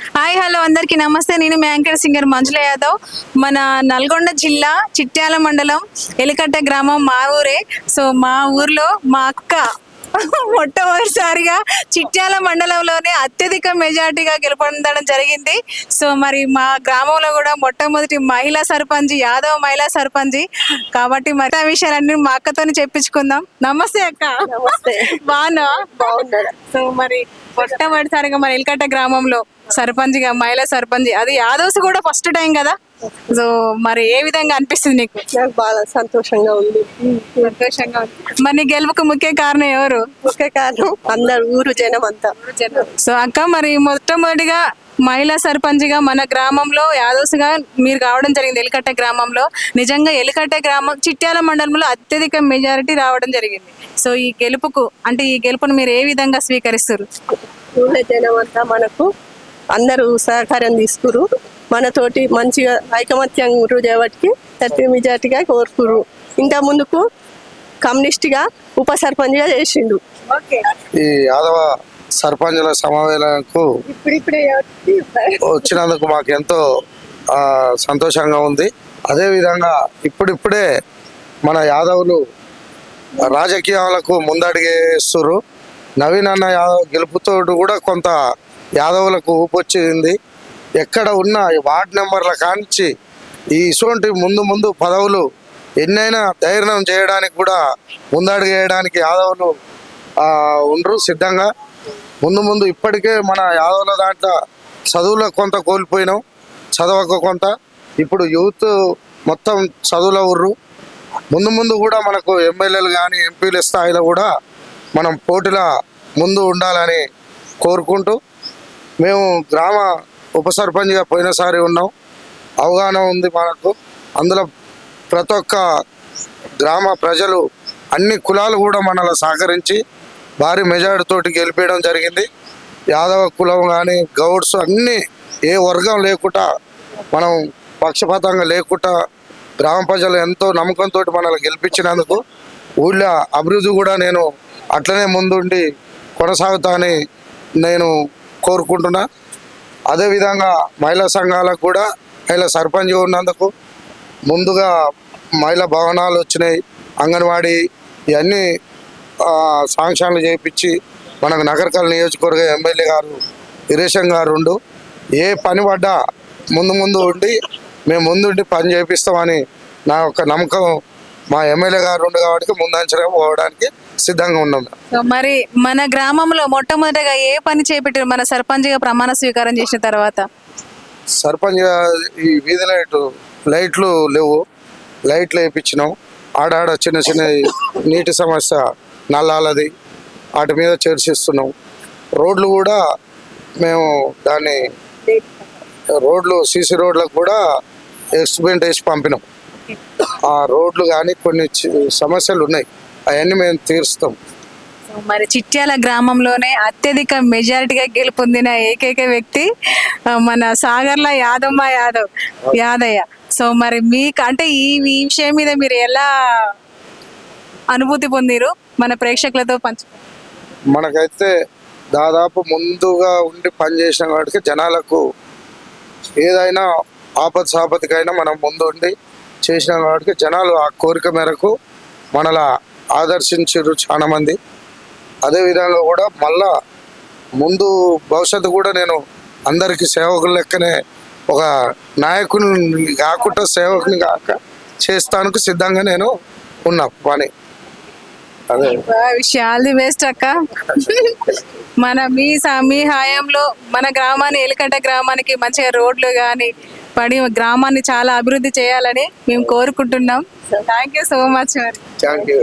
Hi hello అందరికీ నమస్తే. నేను మీ యాంకర్ సింగర్ మంజుల యాదవ్. మన నల్గొండ జిల్లా చిట్యాల మండలం ఎలికట్ట గ్రామం మా ఊరే. సో మా ఊర్లో మా అక్క మొట్టమొదటిసారిగా చిట్యాల మండలంలోనే అత్యధిక మెజార్టీగా గెలుపొందడం జరిగింది. సో మరి మా గ్రామంలో కూడా మొట్టమొదటి మహిళా సర్పంచ్ యాదవ్ మహిళా సర్పంచ్. కాబట్టి మరి ఆ విషయాలన్నీ మా అక్కతోని చెప్పించుకుందాం. నమస్తే అక్క. బాగున్నా సో మరి మొట్టమొదటిసారిగా మన ఎల్కట్ట గ్రామంలో సర్పంచ్గా మహిళా సర్పంచ్ అది యాదవ్స్ కూడా ఫస్ట్ టైం కదా. సో మరి ఏ విధంగా అనిపిస్తుంది నీకు? నాకు బాగా సంతోషంగా ఉంది. సంతోషంగా ఉంది. మరి నీ గెలుపుకు ముఖ్య కారణం ఎవరు? ముఖ్య కారణం అందరు ఊరు జనం అంతా. సో అక్క మరి మొట్టమొదటిగా మహిళా సర్పంచ్గా మన గ్రామంలో యాదవ్స్గా మీరు కావడం జరిగింది ఎలికట్ట గ్రామంలో. నిజంగా ఎలికట్ట గ్రామం చిట్యాల మండలంలో అత్యధిక మెజారిటీ రావడం జరిగింది. సో ఈ గెలుపుకు అంటే ఈ గెలుపును మీరు ఏ విధంగా స్వీకరిస్తారు ఊళ్ళో జనం అంతా మనకు అందరూ సహకారం తీసుకురు. మనతోటి మంచిగా ఐకమత్యంగా ఊరు చేయబట్టి ప్రతి మెజార్టీగా కోరుకురు ఇంత ముందుకు కమ్యూనిస్ట్గా ఉప సర్పంచ్గా చేసిండు. ఈ యాదవ సర్పంచుల సమావేశాలకు ఇప్పుడిప్పుడే వచ్చినందుకు మాకు ఎంతో ఆ, సంతోషంగా ఉంది. అదేవిధంగా ఇప్పుడిప్పుడే మన యాదవులు రాజకీయాలకు ముందడిగేస్తున్నారు నవీన్ అన్న యాదవ్ గెలుపుతో కూడా కొంత యాదవులకు ఊపొచ్చింది ఎక్కడ ఉన్న ఈ వార్డ్ నెంబర్ల కానించి ఈ ఇటువంటి ముందు ముందు పదవులు ఎన్నైనా ధైర్యం చేయడానికి కూడా ముందడుగు వేయడానికి యాదవులు ఉండరు సిద్ధంగా. ముందు ముందు ఇప్పటికే మన యాదవుల దాంట్లో చదువులో కొంత కోల్పోయినాం. చదవక కొంత. ఇప్పుడు యూత్ మొత్తం చదువుల ఉర్రు. ముందు ముందు కూడా మనకు ఎమ్మెల్యేలు కానీ ఎంపీల స్థాయిలో కూడా మనం పోటీల ముందు ఉండాలని కోరుకుంటూ మేము గ్రామ ఉప సర్పంచ్గా పోయినసారి ఉన్నాం. అవగాహన ఉంది మనకు అందులో ప్రతి ఒక్క గ్రామ ప్రజలు అన్ని కులాలు కూడా మనల్ని సహకరించి భారీ మెజార్టీ తోటి గెలిపేయడం జరిగింది. యాదవ కులం కానీ గౌడ్స్ అన్నీ ఏ వర్గం లేకుండా మనం పక్షపాతంగా లేకుండా గ్రామ ప్రజలు ఎంతో నమ్మకంతో మనల్ని గెలిపించినందుకు ఊళ్ళో అభివృద్ధి కూడా నేను అట్లనే ముందుండి కొనసాగుతా అని నేను కోరుకుంటున్నా. అదేవిధంగా మహిళా సంఘాలకు కూడా మహిళా సర్పంచ్ ఉన్నందుకు ముందుగా మహిళా భవనాలు వచ్చినాయి. అంగన్వాడీ ఇవన్నీ సాంక్షన్లు చేయించి మనకు నగరకల్ నియోజకవర్గ ఎమ్మెల్యే గారు ఇరేషన్ గారు ఉండు. ఏ పని పడ్డా ముందు ముందు ఉండి మేము ముందుండి పని చేపిస్తామని నా యొక్క నమ్మకం మా ఎమ్మెల్యే గారు ఉండు కాబట్టి ముందంచగా పోవడానికి సిద్ధంగా ఉన్నాం. మరి మన గ్రామంలో మొట్టమొదటిగా ఏ పని చేపట్టారు? మన సర్పంచ్గా ప్రమాణ స్వీకారం చేసిన తర్వాత? సర్పంచ్ గా- ఈ వీధి లైట్ లైట్లు లేవు. లైట్లు వేయించినాం. ఆడాడ చిన్న చిన్న నీటి సమస్య నల్లాలది. వాటి మీద చర్చిస్తున్నాం. రోడ్లు కూడా మేము దాన్ని రోడ్లు సీసీ రోడ్లకు కూడా ఎక్స్పెంట్ వేసి పంపినాం. ఆ రోడ్లు కానీ కొన్ని సమస్యలు ఉన్నాయి. అవన్నీ మేము తీరుస్తాం. మరి చిట్యాల గ్రామంలోనే అత్యధిక మెజారిటీగా గెలుపొందిన ఏకైక వ్యక్తి మన సాగర్ల యాదమ్మ యాదవ్ యాదయ్య. సో మరి మీకు అంటే ఈ ఈ విషయం మీద మీరు ఎలా అనుభూతి పొందిరు? మన ప్రేక్షకులతో పంచు మనకైతే దాదాపు ముందుగా ఉండి పనిచేసిన వాడికి జనాలకు ఏదైనా ఆపద సాపతికైనా మనం ముందు ఉండి చేసిన వాడికి జనాలు ఆ కోరిక మేరకు మనలా ఆదర్శించారు చాలా మంది. అదేవిధంగా కూడా మళ్ళా ముందు భవిష్యత్తు కూడా నేను అందరికీ సేవకుల లెక్కనే ఒక నాయకుని కాకుండా సేవకుని కాక చేస్తానికి సిద్ధంగా నేను ఉన్నా పని. అదే. ది బెస్ట్ అక్క. మన మీ మీ హాయంలో మన గ్రామాన్ని ఎలికట్ట గ్రామానికి మంచిగా రోడ్లు కానీ పడి గ్రామాన్ని చాలా అభివృద్ధి చేయాలని మేము కోరుకుంటున్నాం. థ్యాంక్ యూ సో మచ్ మరి థ్యాంక్ యూ